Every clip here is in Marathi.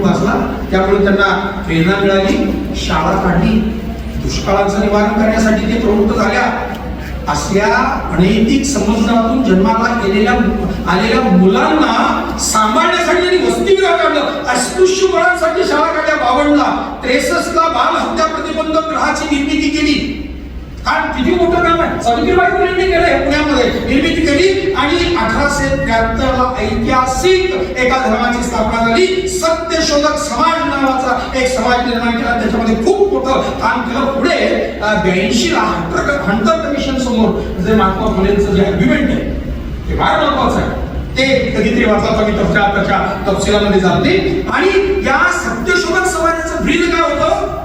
खूप वाचला. त्यामुळे त्यांना प्रेरणा मिळाली शाळा काढली. दुष्काळाचं निवारण करण्यासाठी ते प्रवृत्त झाल्या. असल्या अनैतिक समजुनातून जन्माला गेलेल्या आलेल्या मुलांना सांभाळण्यासाठी त्यांनी वसतिगृह काढलं. अस्पृश्य मुलांसाठी शाळा काढल्या बावनला. त्रेसष्टला बाल हत्या प्रतिबंधक ग्रहाची निर्मिती केली. कारण किती मोठं काम आहे. सावित्रीबाई फुलेंनी केलंय पुण्यामध्ये. निर्मिती केली आणि अठराशे त्र्याहत्तर ला ऐतिहासिक एका धर्माची स्थापना झाली. सत्यशोधक समाज नावाचा एक समाज निर्माण केला. त्याच्यामध्ये खूप मोठं काम केलं. पुढे ब्याऐंशी ला हंटर हंटर कमिशन समोर जे महात्मा फुलेंचं जे अग्रिमेंट आहे ते फार महत्वाचं आहे. ते कधीतरी वाचा मी त्याच्या त्याच्या तपशिलामध्ये जाते आणि या सत्यशोधक समाजाचं ब्रीद काय होतं?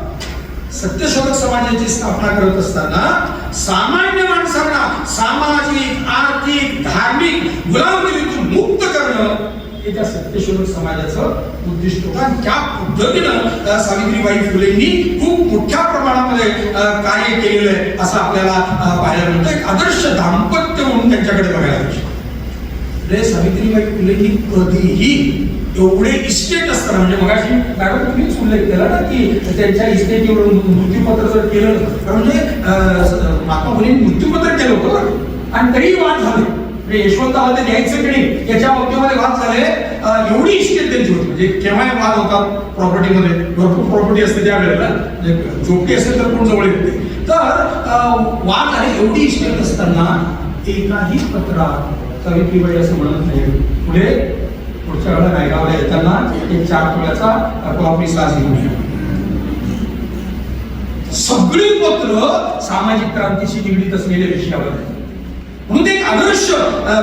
सत्यशोधक समाजाची स्थापना करत असताना सामान्य माणसांना सामाजिक आर्थिक धार्मिक गुलामगिरीतून मुक्त करणं हे त्या सत्यशोधक समाजाचं उद्दिष्ट होतं. त्या पद्धतीनं सावित्रीबाई फुलेंनी खूप मोठ्या प्रमाणामध्ये कार्य केलेलं आहे असं आपल्याला पाहायला मिळतं. एक आदर्श दाम्पत्य म्हणून त्यांच्याकडे बघायला पाहिजे रे सावित्रीबाई फुलेंनी कधीही एवढे इस्टेट असताना म्हणजे मगाशी मॅडम तुम्हीच उल्लेख केला ना की त्यांच्या इस्टेटीवर मृत्यूपत्र जर केलं तर म्हणजे अं, स- महात्मा मृत्यूपत्र केलं होतं ना. आणि तरीही वाद झाले. म्हणजे यशवंताला ते द्यायचं की नाही याच्या बाबतीमध्ये वाद झाले. एवढी इस्टेट त्यांची होती. म्हणजे केव्हाही वाद होतात प्रॉपर्टीमध्ये भरपूर प्रॉपर्टी असते त्यावेळेला. म्हणजे जोपटी असेल तर कोण जवळ येते. तर वाद आहे एवढी इस्टेट असताना एकाही पत्रात सावित्रीबाई असं म्हणत नाही पुढे पुढच्या वेळेला नायगावला येताना एक चार तोळ्याचा कॉपी साज घेऊन शकतो सगळी पत्र सामाजिक क्रांतीशी निगडीत असलेल्या विषयावर आहे. म्हणून ते एक आदर्श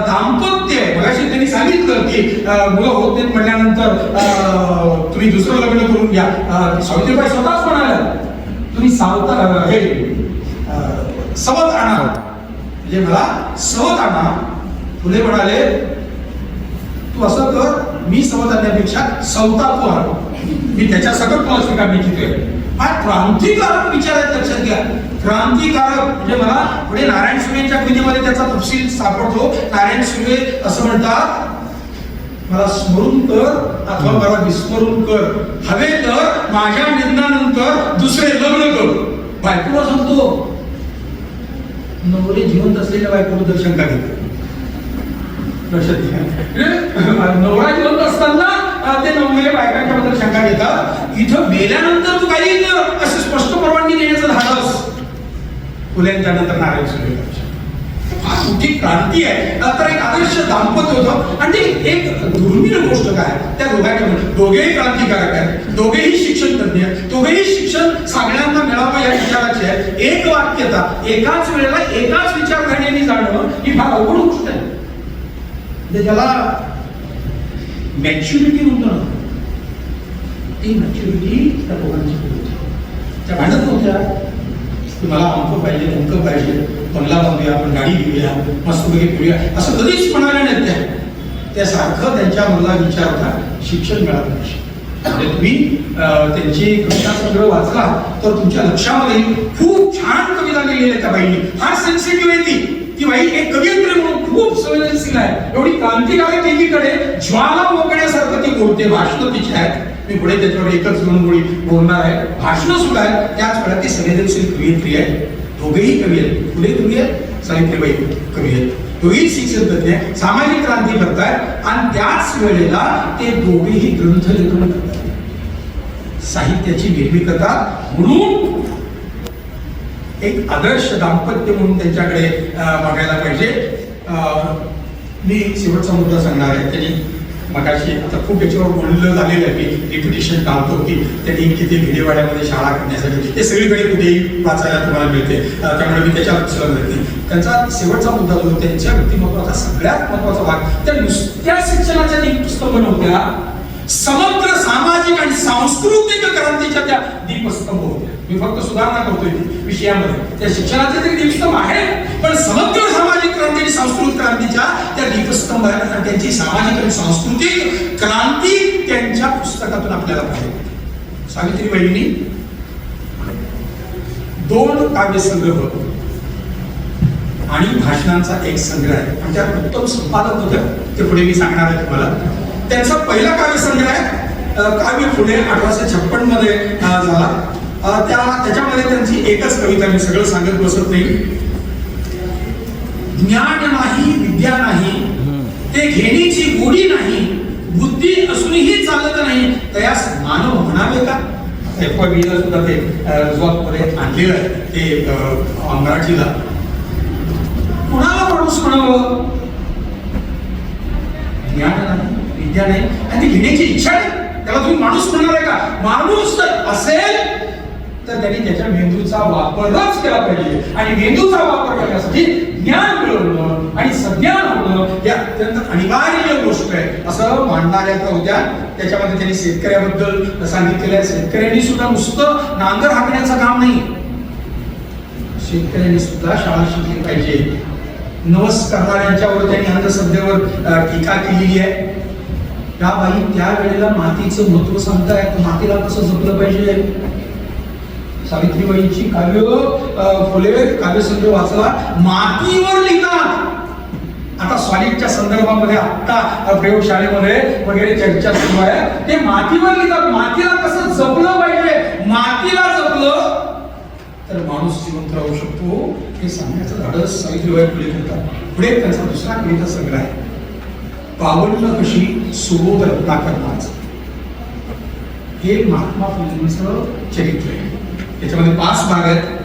दाम्पत्य आहे. मगाशी त्यांनी सांगितलं की मुलं होत नाहीत म्हटल्यानंतर तुम्ही दुसरं लग्न करून घ्या. सावित्रीबाई स्वतःच म्हणाल्या तुम्ही सावता हे सवत आणा म्हणजे मला सवत आणा फुले म्हणाले तू असं कर मी सवत आणण्यापेक्षा सवता तू आण मी त्याच्या सकट तुला स्वीकारणे इच्छितोय. हा क्रांतिकारक विचार आहे लक्षात घ्या. क्रांतिकारक म्हणजे मला पुढे नारायण सुर्वेच्या कृतीमध्ये त्याचा तपशील सापडतो. नारायण सुर्वे असं म्हणतात मला स्मरून कर अथवा मला विस्मरून कर. हवे तर माझ्या निधनानंतर दुसरे लग्न कर. बायकोला सांगतो नवरे जिवंत असलेल्या बायकोबद्दल दर्शन घेतो नवरा जिवंत असताना ते नवरे बायकांच्या बद्दल शंका घेतात इथं मेल्यानंतर तू काही असं स्पष्ट परवानगी देण्याचं धाडस फुल्यांच्या नंतर नारायण सुर्वे फार मोठी क्रांती आहे तर एक आदर्श दाम्पत्य होतं आणि एक दुर्मिळ गोष्ट काय त्या दोघांच्या दोघेही क्रांतिकारक आहेत दोघेही शिक्षण तज्ञ दोघेही शिक्षण सगळ्यांना मिळावं या विचाराची आहे एक वाक्यता एकाच वेळेला एकाच विचारधारणेने जाणं ही फार अवघड गोष्ट आहे म्हणजे त्याला मॅच्युरिटी म्हणतो ना. ती मॅच्युरिटी त्या दोघांची होती. त्या भांडत नव्हत्या की मला अंक पाहिजे अंक पाहिजे. बंगला बांधूया आपण गाडी घेऊया मस्तपैकी फिरूया. असं कधीच म्हणाल्या नाहीत त्या. त्यासारखं त्यांच्या मनाला विचार होता. शिक्षण मिळालं पाहिजे म्हणजे तुम्ही त्यांची कविता सगळं वाचला तर तुमच्या लक्षामध्ये खूप छान कविता लिहिलेल्या त्या बाईंनी. हा सेन्सिटिव्ह आहे ती ती बाई एक कवियत्री म्हणून खूप संवेदनशील आहे एवढी क्रांतिकारक एकीकडे ज्वाला मोकण्यासारखं ती बोलते. भाषणं तिची आहेत. मी पुढे त्याच्यावर एकच म्हणून बोलणार आहे. भाषण सुद्धा आहे. त्याच वेळा ती संवेदनशील कवियत्री आहे. दोघेही कवी आहेत. फुले कवी आहेत? सावित्रीबाई कवी आहेत. दोघेही शिक्षण तज्ञ सामाजिक क्रांती करतायत. आणि त्याच वेळेला ते दोघेही ग्रंथ लेखन करतात. साहित्याची निर्मिकता म्हणून एक आदर्श दाम्पत्य म्हणून त्यांच्याकडे बघायला पाहिजे. मी शेवटचा मुद्दा सांगणार आहे. त्यांनी मगाशी आता खूप याच्यावर बोललं झालेलं आहे. की रिपिटेशन टाळतो की त्यांनी किती भिडेवाड्यामध्ये शाळा करण्यासाठी ते सगळीकडे कुठेही वाचायला तुम्हाला मिळते. त्यामुळे मी त्याच्या लक्षात नाही त्यांचा शेवटचा मुद्दा जो त्यांच्या व्यक्तिमत्वाचा सगळ्यात महत्त्वाचा भाग त्या नुसत्या शिक्षणाच्या दीपस्तंभ नव्हत्या. समग्र सामाजिक आणि सांस्कृतिक क्रांतीच्या त्या दीपस्तंभ होत्या. मी फक्त सुधारणा करतोय विषयामध्ये. त्या शिक्षणाचे तरी दीपस्तंभ आहे पण समग्र दीपस्तंभ आणि त्यांची सामाजिक आणि सांस्कृतिक क्रांती त्यांच्या पुस्तकातून आपल्याला पाहिजे सावित्रीबाईंनी दोन काव्यसंग्रह आणि भाषणांचा एक संग्रह आहे. आणि त्यात उत्तम संपादक होतं ते पुढे मी सांगणार आहे तुम्हाला. त्यांचा पहिला काव्यसंग्रह आहे काव्य पुढे अठराशे छप्पनमध्ये झाला. त्या त्याच्यामध्ये त्यांची एकच कविता मी सगळं सांगत बसत नाही. ज्ञान नाही विद्या नाही ते घेण्याची गोडी नाही बुद्धी असूनही चालत नाही तयास मानव म्हणावे का? एफ सुद्धा ते मध्ये आणलेलं आहे ते अ, मराठीला कुणाला माणूस म्हणावं? ज्ञान नाही विद्या नाही आणि ती घेण्याची इच्छा नाही. त्याला तुम्ही माणूस म्हणणार आहे का? माणूस तर असेल तर त्यांनी त्याच्या मेंदूचा वापरच केला पाहिजे. आणि मेंदूचा वापर करण्यासाठी ज्ञान मिळवलं अत्यंत अनिवार्य गोष्ट आहे. असं मांडणाऱ्या त्या होत्या. त्याच्यामध्ये त्यांनी शेतकऱ्याबद्दल सांगितलेलं आहे. शेतकऱ्यांनी सुद्धा नुसतं नांगर हाकण्याचं काम नाही. शेतकऱ्यांनी सुद्धा शाळा शिकली पाहिजे. नवस करणाऱ्यांच्यावर त्यांनी अंधश्रद्धेवर टीका केलेली आहे. त्या बाई त्या वेळेला मातीचं महत्त्व सांगतायत मातीला कसं जपलं पाहिजे? सावित्रीबाईंची काव्य फुले काव्यसंग्रह वाचला मातीवर लिहितात. संदर्भामध्ये आत्ता प्रयोगशाळेमध्ये वगैरे चर्चा सुरू आहे. ते मातीवर लिहितात. मातीला कसं जपलं पाहिजे? मातीला जपलं तर माणूस जिवंत राहू शकतो. हे सांगण्याचं धाडस सावित्रीबाई फुले करतात. पुढे त्यांचा दुसरा कविता संग्रह आहे. पावडलं कशी सुबोध रत्नाकर माझ हे महात्मा फुलेंचं चरित्र आहे. त्याच्यामध्ये पाच भाग आहेत.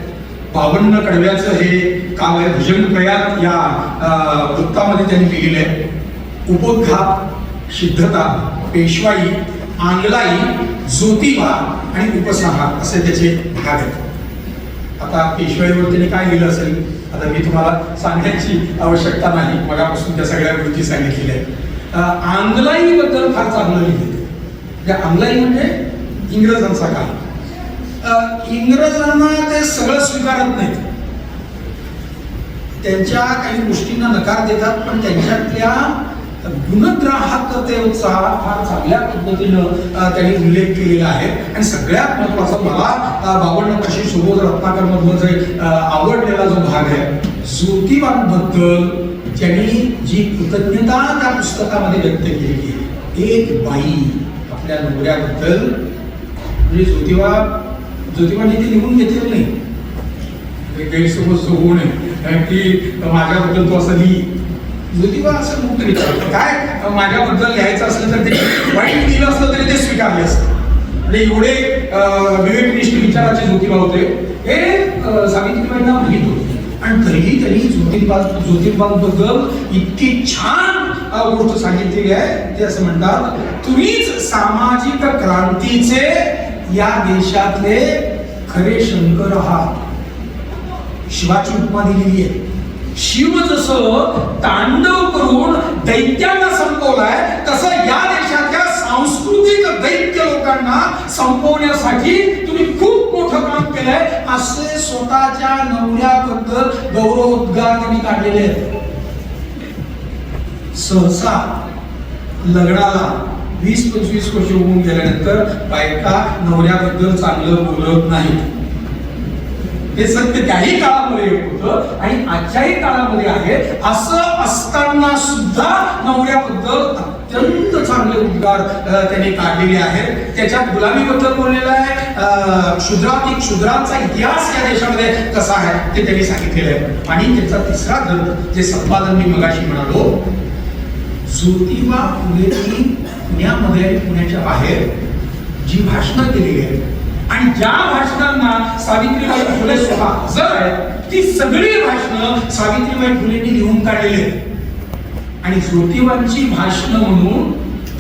बावन्न कडव्याचं हे काम आहे. भुजंग प्रयात या वृत्तामध्ये त्यांनी लिहिलेलं आहे. उपोद्घात सिद्धता पेशवाई आंगलाई ज्योतिबा आणि उपसंहार असे त्याचे भाग आहेत. आता पेशवाईवर त्याने काय लिहिलं असेल? आता मी तुम्हाला सांगण्याची आवश्यकता नाही. मगापासून त्या सगळ्या गोष्टी सांगितलेल्या आहेत. आंगलाईबद्दल फार चांगलं लिहिलं त्या म्हणजे आंगलाई म्हणजे इंग्रजांचा काळ. इंग्रजांना ते सगळं स्वीकारत नाहीत. त्यांच्या काही गोष्टींना नकार देतात पण त्यांच्यातल्या गुणग्राहकतेचा फार चांगल्या पद्धतीनं त्यांनी उल्लेख केलेला आहे. आणि सगळ्यात महत्त्वाचा मला अं, बावन्न कशी सुबोध रत्नाकर जे आवडलेला जो भाग आहे ज्योतिबांबद्दल त्यांनी जी कृतज्ञता त्या पुस्तकामध्ये व्यक्त केलेली आहे. एक बाई आपल्या नवऱ्याबद्दल म्हणजे ज्योतिबा ज्योतिबाने ते लिहून घेतलेलं नाही. गैरसमज होऊ नये. कारण की माझ्याबद्दल तो असं लिही. ज्योतिबा असं मुक्त विचारतो काय? माझ्याबद्दल लिहायचं असलं तर ते वाईट लिहिलं असलं तरी ते स्वीकारले असतं. म्हणजे एवढे विवेकनिष्ठ विचाराचे ज्योतिबा होते. हे सावित्रीबाईंना माहीत होते. आणि तरीही त्यांनी ज्योतिबा ज्योतिबांबद्दल इतकी छान गोष्ट सांगितलेली आहे. ते असं म्हणतात तुम्हीच सामाजिक क्रांतीचे या देशातले खरे शंकर आहात शिवाची उपमा दिलेली आहे. शिव जसं तांडव करून दैत्यांना संपवलाय तसं या देशातल्या सांस्कृतिक दैत्य लोकांना संपवण्यासाठी तुम्ही खूप मोठं काम केलंय. असे स्वतःच्या नवऱ्याबद्दल गौरवोद्गार त्यांनी काढलेले आहेत. सहसा लग्नाला वीस पंचवीस वर्ष होऊन गेल्यानंतर बायका नवऱ्याबद्दल चांगलं बोलत नाही हे सत्य त्याही काळामध्ये होतं आणि आजच्याही काळामध्ये आहे. असं असताना सुद्धा नवऱ्याबद्दल अत्यंत चांगले उद्गार त्यांनी काढलेले आहेत. त्याच्यात गुलामीबद्दल बोललेलं आहे. क्षुद्रातील क्षुद्रांचा इतिहास या देशामध्ये कसा आहे ते त्यांनी सांगितलेलं आहे. आणि त्याचा तिसरा ग्रंथ जे संपादन मी मगाशी म्हणालो ज्योतिबा फुलेची पुण्यामध्ये आणि पुण्याच्या बाहेर जी भाषणं केलेली आहेत. आणि ज्या भाषणांना सावित्रीबाई फुले स्वतः हजर आहेत ती सगळी भाषणं सावित्रीबाई फुलेंनी लिहून काढलेली आहेत. आणि ज्योतिबांची भाषणं म्हणून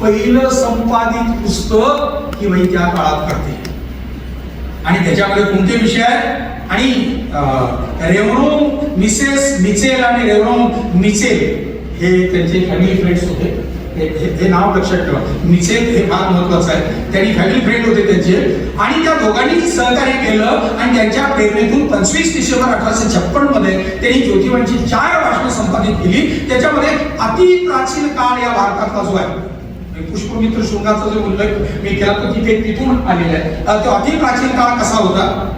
पहिलं संपादित पुस्तक ही बाई त्या काळात करते आणि त्याच्यामध्ये कोणते विषय आहेत? आणि अं, रेवरो मिसेस मिचेल आणि रेवरो मिचेल हे त्यांचे फॅमिली फ्रेंड्स होते. हे- नाव लक्षात ठेवा. मिचेल हे फार महत्वाचं आहे. त्यांनी फॅमिली फ्रेंड होते त्यांचे. आणि त्या दोघांनी सहकार्य केलं आणि त्यांच्या प्रेरणेतून पंचवीस डिसेंबर अठराशे छप्पनमध्ये त्यांनी ज्योतिबांची चार भाषणं संपादित केली. त्याच्यामध्ये अति प्राचीन काळ या भारतातला जो आहे पुष्पमित्र शृंगाचा जो उल्लेख मी केला तो तिथे तिथून आलेला आहे. तो अति प्राचीन काळ कसा होता?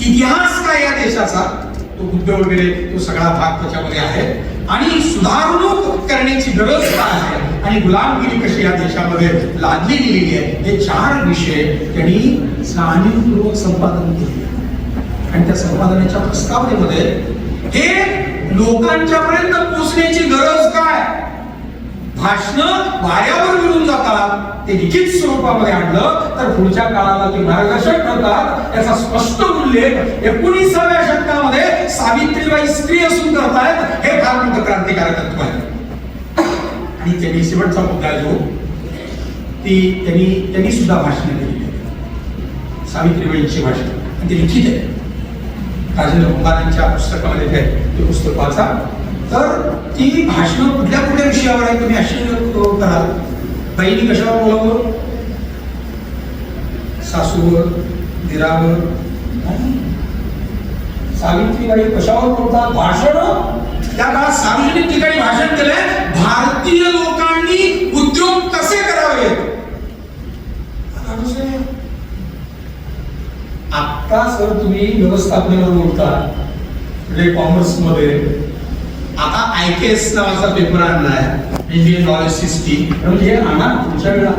इतिहास काय या देशाचा? तो बुद्ध वगैरे तो सगळा भाग त्याच्यामध्ये आहे. आणि सुधारणूक करण्याची गरज काय आहे? आणि गुलामगिरी कशी या देशामध्ये लादली गेलेली आहे हे चार विषय त्यांनी जाणीवपूर्वक संपादन केले. आणि त्या संपादनाच्या प्रस्तावनेमध्ये हे लोकांच्या पर्यंत पोहोचण्याची गरज काय? भाषण वाऱ्यावर मिळून जातात ते लिखित स्वरूपामध्ये आणलं तर पुढच्या काळाला ते मार्गदर्शक ठरतात. याचा स्पष्ट उल्लेख एकोणीसाव्या शतकामध्ये सावित्रीबाई स्त्री असून करतायत हे फार मोठं क्रांतिकारकत्व आहे. आणि त्यांनी शेवटचा मुद्दा जो ती त्यांनी त्यांनी सुद्धा भाषण केलेली सावित्रीबाईंची भाषण. आणि ते लिखित आहे. राजेंद्र कुमारांच्या पुस्तकामध्ये ते ते पुस्तक वाचा. तर ती भाषणं कुठल्या कुठल्या विषयावर आहे तुम्ही आश्चर्य कराल. बाईंनी कशावर बोलावं? सासूवर दिरावर? सावित्रीबाई कशावर बोलतात? भाषण? त्या काळात सार्वजनिक ठिकाणी भाषण केलंय. भारतीय लोकांनी उद्योग कसे करावेत आता सर तुम्ही व्यवस्थापनेवर बोलता. म्हणजे कॉमर्समध्ये? आता आय के एस नावाचा पेपर आणलाय. इंडियन नॉलेज सिस्टीम म्हणजे हे आणा तुमच्या वेळा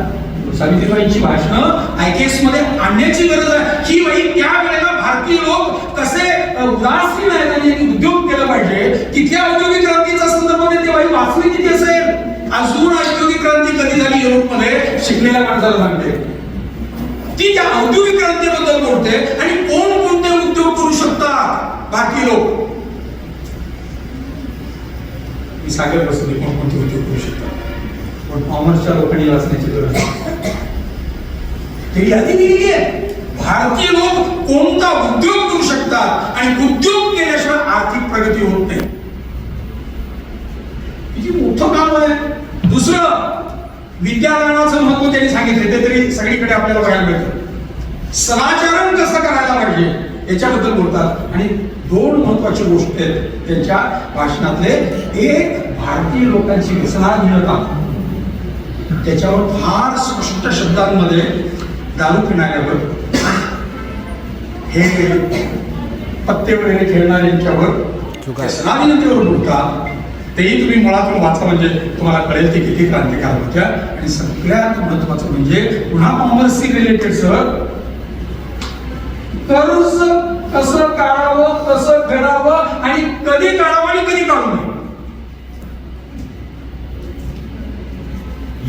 सावित्रीबाईंची भाषणं. आय के एसमध्ये आणण्याची गरज आहे. ही बाई त्या वेळेला भारतीय लोक कसे उदासीन आहेत आणि उद्योग केला पाहिजे तिथल्या औद्योगिक क्रांतीचा संदर्भामध्ये ते बाई वाचली किती असेल अजून औद्योगिक क्रांती कधी झाली युरोपमध्ये शिकलेल्या माणसाला सांगते. ती त्या औद्योगिक क्रांतीबद्दल बोलते आणि कोण कोणते उद्योग करू शकतात? बाकी लोक. मी सांगत बसतो कोण कोणते उद्योग करू शकतात? पण कॉमर्सच्या लोकांनी वाचण्याची गरज आहे. ते यादी दिलेली आहे. भारतीय लोक कोणता उद्योग करू शकतात आणि उद्योग केल्याशिवाय आर्थिक प्रगती होत नाही. किती मोठं काम आहे. दुसरं विद्यादानाचं महत्त्व त्यांनी सांगितले ते तरी सगळीकडे आपल्याला बघायला मिळतं. समाचरण कसं करायला पाहिजे याच्याबद्दल बोलतात. आणि दोन महत्वाची गोष्टी आहेत त्यांच्या भाषणातले. एक भारतीय लोकांची व्यसनाधीनता त्याच्यावर फार स्पष्ट शब्दांमध्ये दारू पिणाऱ्यावर हे पत्ते वगैरे खेळणाऱ्यांच्यावर व्यसनाधीनतेवर बोलतात. तेही तुम्ही मुळातून वाचा म्हणजे तुम्हाला कळेल ते किती क्रांतिकारक होत्या. आणि सगळ्यात महत्वाचं म्हणजे पुन्हा कॉमर्सशी रिलेटेड सर कर्ज कसं काढावं कसं फेडावं आणि कधी काढावं आणि कधी काढू नये?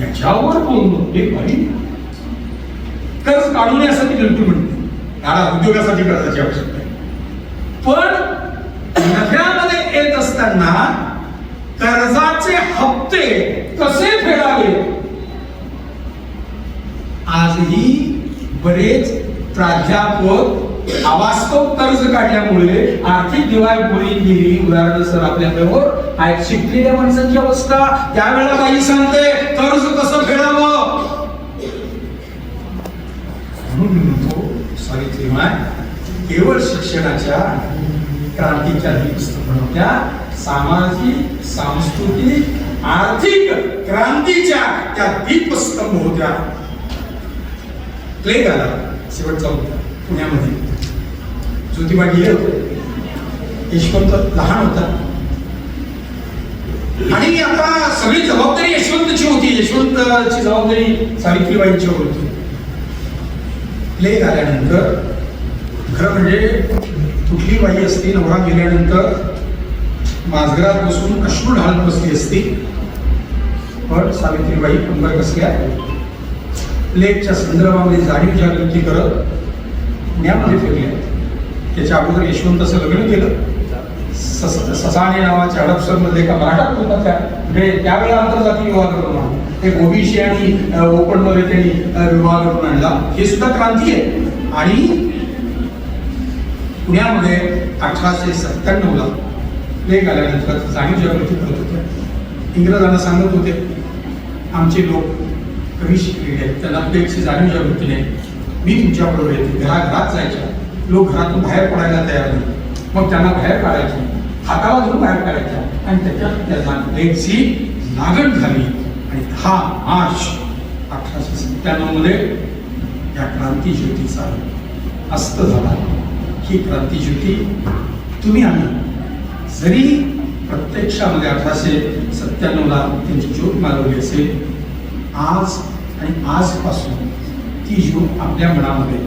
याच्यावर बोलून हे कर्ज काढू नये असं बिलकुल म्हणते काढा उद्योगासाठी कर्जाची आवश्यकता आहे. पण नफ्यामध्ये येत असताना कर्जाचे हप्ते कसे फेडावे? आजही बरेच प्राध्यापक अवास्तव कर्ज काढल्यामुळे आर्थिक दिवाळखोरी गेली उदाहरण सर आपल्याकडे आहेत शिकलेल्या माणसांची अवस्था. त्यावेळेला काही सांगते कर्ज कसं फेडावं? म्हणून म्हणतो सावित्रीबाई केवळ शिक्षणाच्या क्रांतीच्या पुस्तक सामाजिक सांस्कृतिक आर्थिक क्रांतीच्या त्या दीपस्तंभ होत्या. प्ले झाला? शेवटचा होता पुण्यामध्ये. ज्योतिबा गेले होते. यशवंत लहान होता. आणि आता सगळी जबाबदारी यशवंतची होती. यशवंतची जबाबदारी सावित्रीबाईंची होती. प्ले आल्यानंतर खरं म्हणजे कुठली बाई असती नवरा गेल्यानंतर माजघरात बसून अश्रू ढालत बसली असती. पण सावित्रीबाई कंबर कसल्या? प्लेगच्या संदर्भामध्ये जाणीव जागृती करत पुण्यामध्ये फिरल्या. त्याच्या अगोदर यशवंत असं लग्न केलं. सस ससाणे नावाच्या हडपसरमध्ये एका मराठा कुटुंबाच्या म्हणजे त्यावेळेला आंतरजातीय विवाह करून आणला. ते ओबीसी आणि ओपनमध्ये त्यांनी विवाह करून आणला. हे सुद्धा क्रांती आहे. आणि पुण्यामध्ये अठराशे सत्त्याण्णवला प्लेग आल्यानंतर जाणीव जागृती करत होते. इंग्रजांना सांगत होते आमचे लोक कमी शिकलेले आहेत. त्यांना प्लेगची जाणीव जागृती नाही. मी तुमच्याबरोबर येते. घराघरात जायच्या. लोक घरातून बाहेर पडायला तयार नाही. मग त्यांना बाहेर काढायचे. हाताला धरून बाहेर काढायच्या. आणि त्याच्यात त्यांना प्लेगची लागण झाली. आणि दहा मार्च अठराशे सत्त्याण्णवमध्ये या क्रांती ज्योतीचा अस्त झाला. ही क्रांतीज्योती तुम्ही आम्ही जरी प्रत्यक्षामध्ये अठराशे सत्त्याण्णवला त्यांची ज्योत मालवली असेल आज आणि आजपासून ती ज्योत आपल्या मनामध्ये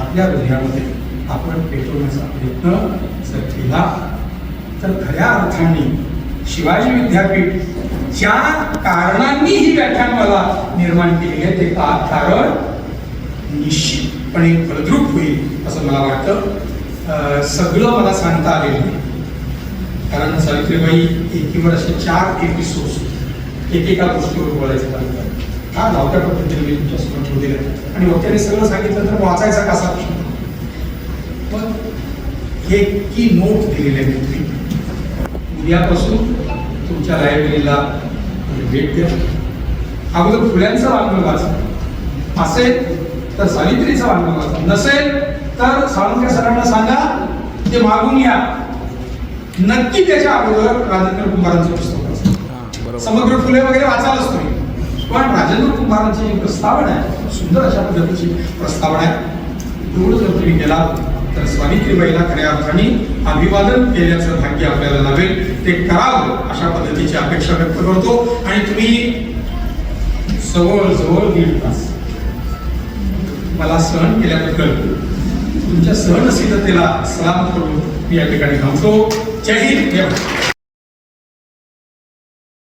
आपल्या हृदयामध्ये आपण पेटवण्याचा प्रयत्न जर केला तर खऱ्या अर्थाने शिवाजी विद्यापीठ ज्या कारणांनी ही व्याख्यानमाला निर्माण केली आहे ते का? कारण निश्चितपणे फलद्रूप होईल असं मला वाटतं. सगळं मला सांगता आलेलं नाही. कारण सावित्रीबाई एकीवर असे चार एपिसोड्स एकेका गोष्टीवर बोलायचं काम करतात. का? धावत्या पद्धतीने मी तुमच्यासमोर ठेवलेलं आहे आणि वक्त्याने सगळं सांगितलं तर वाचायचा कसा प्रश्न? पण हे की नोट दिलेली आहे तुम्ही उद्यापासून तुमच्या लायब्ररीला भेट द्या. अगोदर फुल्यांचा वाङ्मय वाचा. असेल तर सावित्रीचा वाङ्मय वाचा. नसेल तर साळुंके सरांना सांगा ते मागून या. नक्की त्याच्या अगोदर राजेंद्र कुंभारांचं पुस्तक समग्र फुले वगैरे वाचायलाच तुम्ही पण राजेंद्र कुंभारांची जी प्रस्तावना आहे सुंदर अशा पद्धतीची प्रस्तावना आहे. एवढं जर तुम्ही केला तर सावित्रीबाईला खऱ्या अर्थाने अभिवादन केल्याचं भाग्य आपल्याला लाभेल. ते करावं अशा पद्धतीची अपेक्षा व्यक्त करतो. आणि तुम्ही जवळ दीड तास मला सहन केल्याबद्दल तुमच्या सहनशीलतेला सलाम करून मी या ठिकाणी थांबतो. जय हिंद.